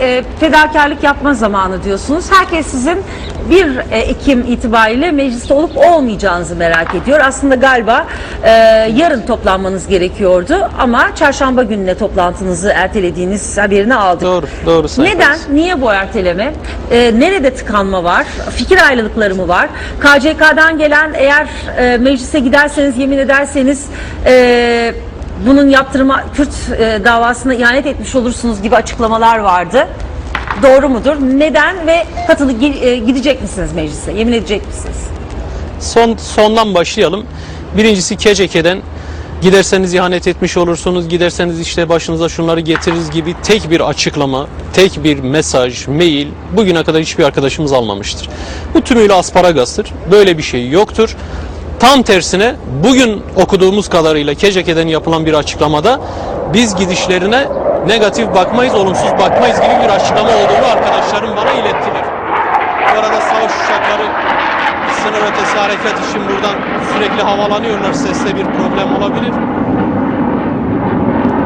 e, fedakarlık yapma zamanı diyorsunuz. Herkes sizin 1 Ekim itibariyle mecliste olup olmayacağınızı merak ediyor. Aslında galiba e, yarın toplanmanız gerekiyordu ama çarşamba gününe toplantınızı ertelediğiniz haberini aldık. Doğru, doğru Sayın Neden? Faiz. Niye bu erteleme? Ee, nerede tıkanma var? Fikir ayrılıkları mı var? KCK'dan gelen eğer e, meclise giderseniz, yemin ederseniz e, bunun yaptırıma Kürt e, davasına ihanet etmiş olursunuz gibi açıklamalar vardı. Doğru mudur? Neden ve katılı e, gidecek misiniz meclise? Yemin edecek misiniz? Son sondan başlayalım. Birincisi KCK'den giderseniz ihanet etmiş olursunuz, giderseniz işte başınıza şunları getiririz gibi tek bir açıklama, tek bir mesaj, mail bugüne kadar hiçbir arkadaşımız almamıştır. Bu tümüyle asparagastır. Böyle bir şey yoktur. Tam tersine bugün okuduğumuz kadarıyla KCK'den yapılan bir açıklamada biz gidişlerine negatif bakmayız, olumsuz bakmayız gibi bir açıklama olduğunu arkadaşlarım bana ilettiler. Bu arada savaş uçakları sınır ötesi harekat için buradan sürekli havalanıyorlar. Sesle bir problem olabilir.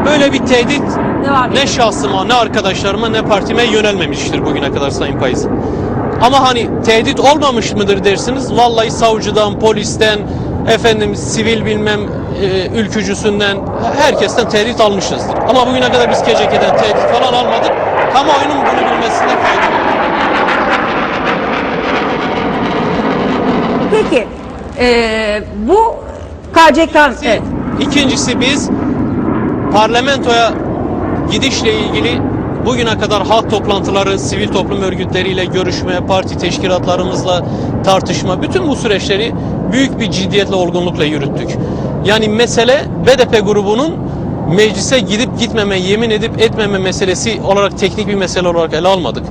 Böyle bir tehdit Devam ne şahsıma, ne arkadaşlarıma, ne partime yönelmemiştir bugüne kadar Sayın Payız. Ama hani tehdit olmamış mıdır dersiniz? Vallahi savcıdan, polisten, efendim sivil bilmem e, ülkücüsünden herkesten tehdit almışızdır. Ama bugüne kadar biz KCK'den tehdit falan almadık. Kamuoyunun bunu bilmesinde fayda var. Peki, e, bu KCK... Evet. İkincisi biz parlamentoya gidişle ilgili bugüne kadar halk toplantıları, sivil toplum örgütleriyle görüşme, parti teşkilatlarımızla tartışma, bütün bu süreçleri büyük bir ciddiyetle, olgunlukla yürüttük. Yani mesele BDP grubunun meclise gidip gitmeme, yemin edip etmeme meselesi olarak teknik bir mesele olarak ele almadık.